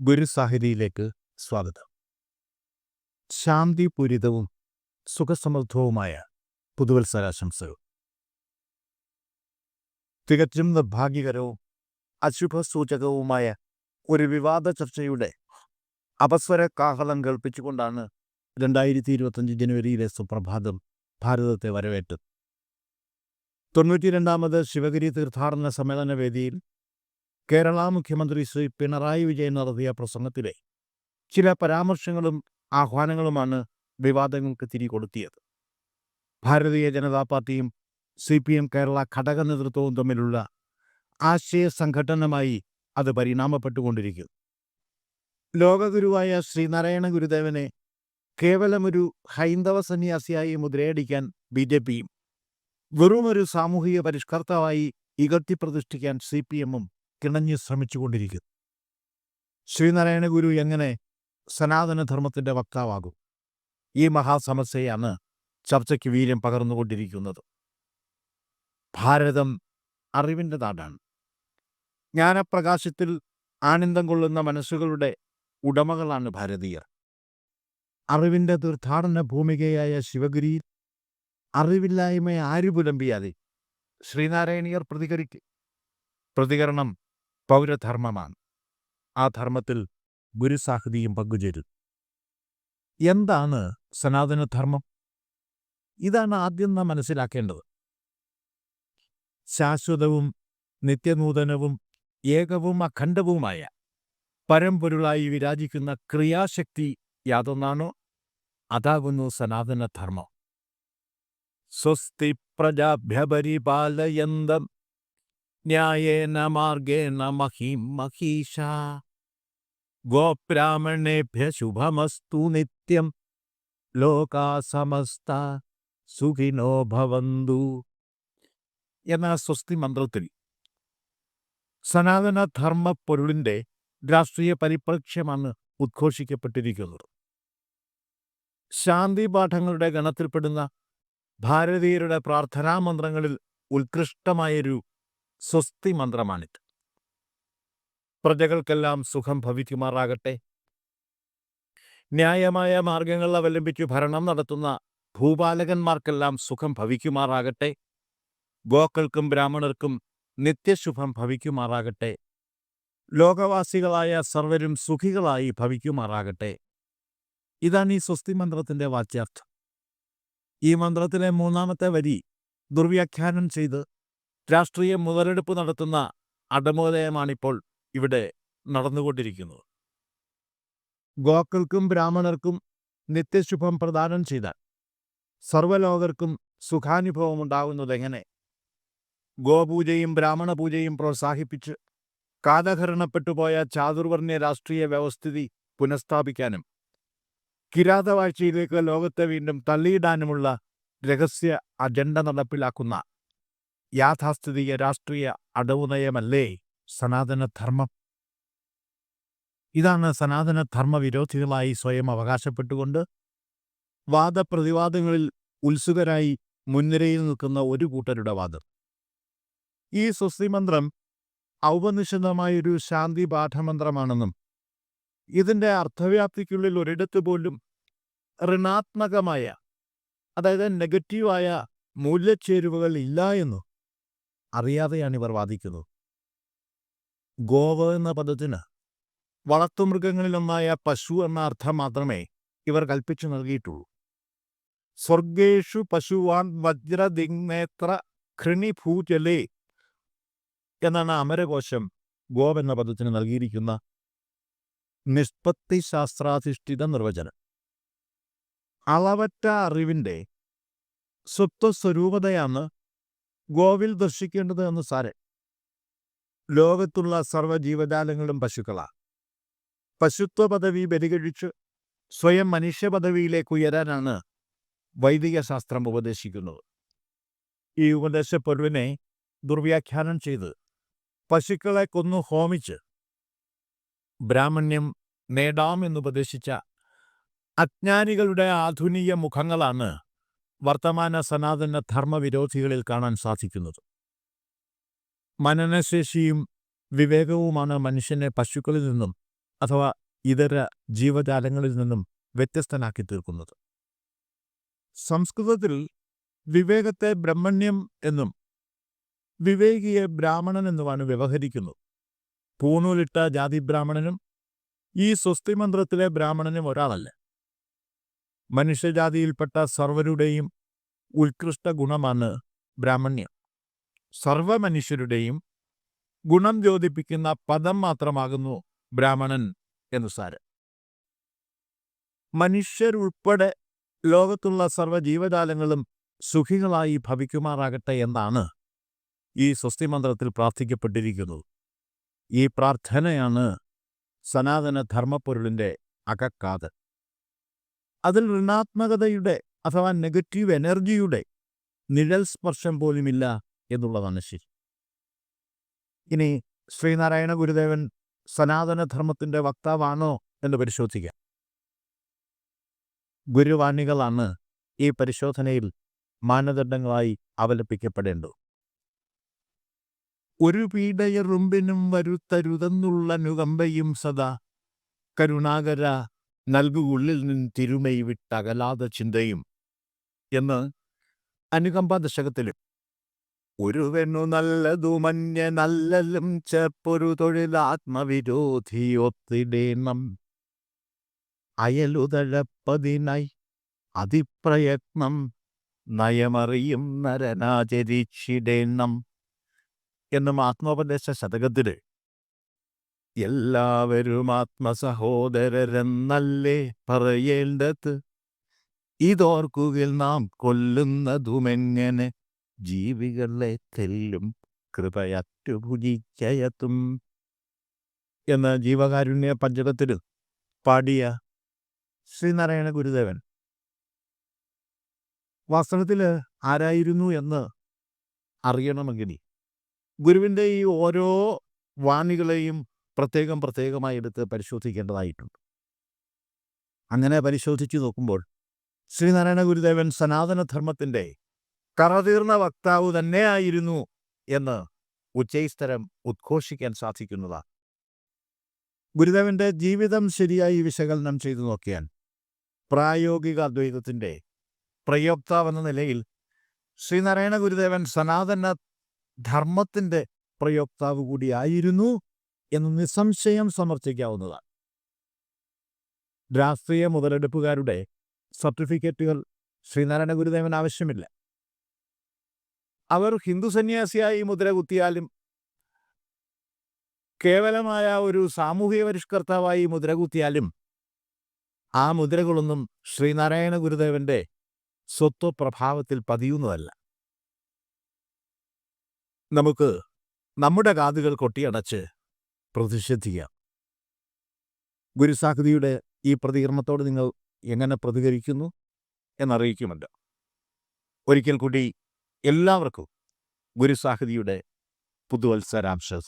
ഗുരുസാഹിതിയിലേക്ക് സ്വാഗതം. ശാന്തിപൂരിതവും സുഖസമൃദ്ധവുമായ പുതുവത്സരാശംസകൾ. തികച്ചും നിർഭാഗ്യകരവും അശുഭസൂചകവുമായ ഒരു വിവാദ ചർച്ചയുടെ അപസ്വര കാഹളം കേൾപ്പിച്ചുകൊണ്ടാണ് രണ്ടായിരത്തി ഇരുപത്തഞ്ച് ജനുവരിയിലെ സുപ്രഭാതം ഭാരതത്തെ വരവേറ്റത്. തൊണ്ണൂറ്റി രണ്ടാമത് ശിവഗിരി തീർത്ഥാടന സമ്മേളന വേദിയിൽ കേരള മുഖ്യമന്ത്രി ശ്രീ പിണറായി വിജയൻ നടത്തിയ പ്രസംഗത്തിലെ ചില പരാമർശങ്ങളും ആഹ്വാനങ്ങളുമാണ് വിവാദങ്ങൾക്ക് തിരികൊടുത്തിയത് ഭാരതീയ ജനതാ പാർട്ടിയും സി പി എം കേരള ഘടക നേതൃത്വവും തമ്മിലുള്ള ആശയ സംഘടനമായി അത് പരിണാമപ്പെട്ടുകൊണ്ടിരിക്കുന്നു. ലോകഗുരുവായ ശ്രീനാരായണ ഗുരുദേവനെ കേവലമൊരു ഹൈന്ദവ സന്യാസിയായി മുദ്രയടിക്കാൻ ബി ജെ പിയും വെറുമൊരു സാമൂഹിക പരിഷ്കർത്താവായി ഇകർത്തി പ്രതിഷ്ഠിക്കാൻ സി പി എമ്മും കിണഞ്ഞു ശ്രമിച്ചുകൊണ്ടിരിക്കുന്നു. ശ്രീനാരായണ ഗുരു എങ്ങനെ സനാതനധർമ്മത്തിന്റെ വക്താവാകും? ഈ മഹാസമസ്യയാണ് ചർച്ചയ്ക്ക് വീര്യം പകർന്നുകൊണ്ടിരിക്കുന്നത്. ഭാരതം അറിവിന്റെ നാടാണ്. ജ്ഞാനപ്രകാശത്തിൽ ആനന്ദം കൊള്ളുന്ന മനസ്സുകളുടെ ഉടമകളാണ് ഭാരതീയർ. അറിവിന്റെ തീർത്ഥാടന ഭൂമികയായ ശിവഗിരിയിൽ അറിവില്ലായ്മ ആരു പുലമ്പിയാതെ ശ്രീനാരായണീയർ പ്രതികരിക്കും. പ്രതികരണം പൗരധർമ്മമാണ്. ആ ധർമ്മത്തിൽ ഗുരുസാഹിതിയും പങ്കുചേരും. എന്താണ് സനാതനധർമ്മം? ഇതാണ് ആദ്യം നാം മനസ്സിലാക്കേണ്ടത്. ശാശ്വതവും നിത്യനൂതനവും ഏകവും അഖണ്ഡവുമായ പരമ്പൊരുളായി വിരാജിക്കുന്ന ക്രിയാശക്തി യാതൊന്നാണോ? അതാകുന്നു സനാതനധർമ്മം. സ്വസ്തി പ്രജാഭ്യപരിപാലയന്തം ന്യായേന മാർഗേണ മഹിം മഹീഷ ഗോബ്രാഹ്മണേഭ്യ ശുഭമസ്തു നിത്യം. ലോകാ സമസ്ത സുഖിനോ ഭവന്തു. എന്ന സ്വസ്തി മന്ത്രത്തിൽ സനാതനധർമ്മ പൊരുളിന്റെ രാഷ്ട്രീയ പരിപ്രക്ഷ്യമാണ് ഉദ്ഘോഷിക്കപ്പെട്ടിരിക്കുന്നത്. ശാന്തി പാഠങ്ങളുടെ ഗണത്തിൽപ്പെടുന്ന ഭാരതീയരുടെ പ്രാർത്ഥനാ മന്ത്രങ്ങളിൽ ഉത്കൃഷ്ടമായൊരു സ്വസ്തി മന്ത്രമാണിത്. പ്രജകൾക്കെല്ലാം സുഖം ഭവിക്കുമാറാകട്ടെ. ന്യായമായ മാർഗങ്ങൾ അവലംബിച്ചു ഭരണം നടത്തുന്ന ഭൂപാലകന്മാർക്കെല്ലാം സുഖം ഭവിക്കുമാറാകട്ടെ. ഗോക്കൾക്കും ബ്രാഹ്മണർക്കും നിത്യശുഭം ഭവിക്കുമാറാകട്ടെ. ലോകവാസികളായ സർവരും സുഖികളായി ഭവിക്കുമാറാകട്ടെ. ഇതാണ് ഈ സ്വസ്തി മന്ത്രത്തിന്റെ വാച്യാർത്ഥം. ഈ മന്ത്രത്തിലെ മൂന്നാമത്തെ വരി ദുർവ്യാഖ്യാനം ചെയ്ത് രാഷ്ട്രീയ മുതലെടുപ്പ് നടത്തുന്ന അടമോദയമാണിപ്പോൾ ഇവിടെ നടന്നുകൊണ്ടിരിക്കുന്നത്. ഗോക്കൾക്കും ബ്രാഹ്മണർക്കും നിത്യശുഭം പ്രദാനം ചെയ്താൽ സർവലോകർക്കും സുഖാനുഭവം ഉണ്ടാകുന്നതെങ്ങനെ ഗോപൂജയും ബ്രാഹ്മണ പൂജയും പ്രോത്സാഹിപ്പിച്ച് കാലഹരണപ്പെട്ടുപോയ ചാതുർവർണ രാഷ്ട്രീയ വ്യവസ്ഥിതി പുനഃസ്ഥാപിക്കാനും കിരാതവാഴ്ചയിലേക്ക് ലോകത്തെ വീണ്ടും തള്ളിയിടാനുമുള്ള രഹസ്യ അജണ്ട നടപ്പിലാക്കുന്ന യാഥാസ്ഥിതിക രാഷ്ട്രീയ അടവുനയമല്ലേ സനാതനധർമ്മം? ഇതാണ് സനാതനധർമ്മ വിരോധികളായി സ്വയം അവകാശപ്പെട്ടുകൊണ്ട് വാദപ്രതിവാദങ്ങളിൽ ഉത്സുകരായി മുൻനിരയിൽ നിൽക്കുന്ന ഒരു കൂട്ടരുടെ വാദം. ഈ സ്വസ്തിമന്ത്രം ഔപനിഷിതമായൊരു ശാന്തി പാഠമന്ത്രമാണെന്നും ഇതിന്റെ അർത്ഥവ്യാപ്തിക്കുള്ളിൽ ഒരിടത്ത് പോലും ഋണാത്മകമായ അതായത് നെഗറ്റീവായ മൂല്യച്ചേരുവകൾ ഇല്ല എന്നും അറിയാതെയാണ് ഇവർ വാദിക്കുന്നത്. ഗോവ് എന്ന പദത്തിന് വളർത്തുമൃഗങ്ങളിലൊന്നായ പശു എന്ന അർത്ഥം മാത്രമേ ഇവർ കൽപ്പിച്ചു നൽകിയിട്ടുള്ളൂ. സ്വർഗേഷു പശുവാൻ വജ്രദിഗ്നേത്ര ഘൃണിഭൂജലേ എന്നാണ് അമരകോശം ഗോവ് എന്ന പദത്തിന് നൽകിയിരിക്കുന്ന നിഷ്പത്തി ശാസ്ത്രാധിഷ്ഠിത നിർവചനം. അളവറ്റ അറിവിന്റെ സ്വത്വസ്വരൂപതയാണ് ഗോവിൽ ദർശിക്കേണ്ടത് എന്ന് സാരൻ. ലോകത്തുള്ള സർവജീവജാലങ്ങളും പശുക്കളാണ്. പശുത്വ പദവി ബലികഴിച്ച് സ്വയം മനുഷ്യ പദവിയിലേക്ക് ഉയരാനാണ് വൈദിക ശാസ്ത്രം ഉപദേശിക്കുന്നത്. ഈ ഉപദേശപ്പൊരുവിനെ ദുർവ്യാഖ്യാനം ചെയ്ത് പശുക്കളെ കൊന്നു ഹോമിച്ച് ബ്രാഹ്മണ്യം നേടാം നേടാമെന്നുപദേശിച്ച അജ്ഞാനികളുടെ ആധുനിക മുഖങ്ങളാണ് വർത്തമാന സനാതന ധർമ്മവിരോധികളിൽ കാണാൻ സാധിക്കുന്നത്. മനനശേഷിയും വിവേകവുമാണ് മനുഷ്യനെ പശുക്കളിൽ നിന്നും അഥവാ ഇതര ജീവജാലങ്ങളിൽ നിന്നും വ്യത്യസ്തനാക്കി തീർക്കുന്നത്. സംസ്കൃതത്തിൽ വിവേകത്തെ ബ്രഹ്മണ്യം എന്നും വിവേകിയെ ബ്രാഹ്മണൻ എന്നുമാണ് വ്യവഹരിക്കുന്നത് പൂണൂലിട്ട ജാതി ബ്രാഹ്മണനും ഈ സ്വസ്തി മന്ത്രത്തിലെ ബ്രാഹ്മണനും ഒരാളല്ല. മനുഷ്യജാതിയിൽപ്പെട്ട സർവരുടെയും ഉത്കൃഷ്ട ഗുണമാണ് ബ്രാഹ്മണ്യം. സർവ മനുഷ്യരുടെയും ഗുണം ദ്യോതിപ്പിക്കുന്ന പദം മാത്രമാകുന്നു ബ്രാഹ്മണൻ എന്ന് സാരം. മനുഷ്യരുൾപ്പെടെ ലോകത്തുള്ള സർവ ജീവജാലങ്ങളും സുഖികളായി ഭവിക്കുമാറാകട്ടെ എന്നാണ് ഈ സ്വസ്തിമന്ത്രത്തിൽ പ്രാർത്ഥിക്കപ്പെട്ടിരിക്കുന്നത് ഈ പ്രാർത്ഥനയാണ് സനാതന ധർമ്മപ്പൊരുളിന്റെ അകക്കാത്. അതിൽ ഋണാത്മകതയുടെ അഥവാ നെഗറ്റീവ് എനർജിയുടെ നിഴൽ സ്പർശം പോലുമില്ല എന്നുള്ളതാണ് ശരി. ഇനി ശ്രീനാരായണ ഗുരുദേവൻ സനാതനധർമ്മത്തിന്റെ വക്താവാണോ എന്ന് പരിശോധിക്കാം. ഗുരുവാണികളാണ് ഈ പരിശോധനയിൽ മാനദണ്ഡങ്ങളായി അവലപ്പിക്കപ്പെടേണ്ടു ഒരു പീഡയറുമ്പിനും വരുത്തരുതെന്നുള്ള നുകമ്പയും സദാ കരുണാകര നൽകുള്ളിൽ നിന്ന് തിരുമൈ വിട്ടകലാതെ ചിന്തയും എന്ന് അനുകമ്പ ദശകത്തിലും. ഒരുവെന്നു നല്ലതു മഞ്ഞ നല്ലലും ചേർപ്പൊരു തൊഴിലാത്മവിരോധി ഒത്തിടേണം. അയലുതഴപ്പതിനായി അതിപ്രയത്നം നയമറിയും നരനാചരിച്ചിടേണം. എന്നും ആത്മോപദേശ ശതകത്തിൽ എല്ലാവരും ആത്മസഹോദരരെന്നല്ലേ പറയേണ്ടത്? ഇതോർക്കുകിൽ നാം കൊല്ലുന്നതുമെങ്ങനെ? ജീവികളെ തെല്ലും കൃപയറ്റുപുജിക്കയത്തും എന്ന ജീവകാരുണ്യ പഞ്ചകത്തിൽ പാടിയ ശ്രീനാരായണ ഗുരുദേവൻ. വാസ്തവത്തിൽ ആരായിരുന്നു എന്ന് അറിയണമെങ്കിൽ ഗുരുവിന്റെ ഈ ഓരോ വാണികളെയും പ്രത്യേകം പ്രത്യേകമായി എടുത്ത് പരിശോധിക്കേണ്ടതായിട്ടുണ്ട്. അങ്ങനെ പരിശോധിച്ചു നോക്കുമ്പോൾ ശ്രീനാരായണ ഗുരുദേവൻ സനാതനധർമ്മത്തിന്റെ കറതീർന്ന വക്താവ് തന്നെയായിരുന്നു എന്ന് ഉച്ചൈസ്തരം ഉദ്ഘോഷിക്കാൻ സാധിക്കുന്നതാണ് ഗുരുദേവന്റെ ജീവിതം ശരിയായി വിശകലനം ചെയ്തു നോക്കിയാൽ പ്രായോഗിക അദ്വൈതത്തിന്റെ പ്രയോക്താവെന്ന നിലയിൽ ശ്രീനാരായണ ഗുരുദേവൻ സനാതന ധർമ്മത്തിന്റെ പ്രയോക്താവ് കൂടിയായിരുന്നു എന്ന് നിസ്സംശയം സമർത്ഥിക്കാവുന്നതാണ് രാഷ്ട്രീയ മുതലെടുപ്പുകാരുടെ സർട്ടിഫിക്കറ്റുകൾ ശ്രീനാരായണ ഗുരുദേവൻ ആവശ്യമില്ല. അവർ ഹിന്ദു സന്യാസിയായി മുദ്ര കുത്തിയാലും കേവലമായ ഒരു സാമൂഹിക പരിഷ്കർത്താവായി മുദ്ര കുത്തിയാലും ആ മുദ്രകളൊന്നും ശ്രീനാരായണ ഗുരുദേവന്റെ സ്വത്വ പ്രഭാവത്തിൽ പതിയുന്നതല്ല. നമുക്ക് നമ്മുടെ കാതുകൾ കൊട്ടിയടച്ച് പ്രതിഷേധിക്കാം ഗുരുസാഹൃതിയുടെ ഈ പ്രതികരണത്തോട് നിങ്ങൾ എങ്ങനെ പ്രതികരിക്കുന്നു എന്നറിയിക്കുമല്ലോ. ഒരിക്കൽ കൂടി എല്ലാവർക്കും ഗുരുസാഹൃതിയുടെ പുതുവത്സരാംശം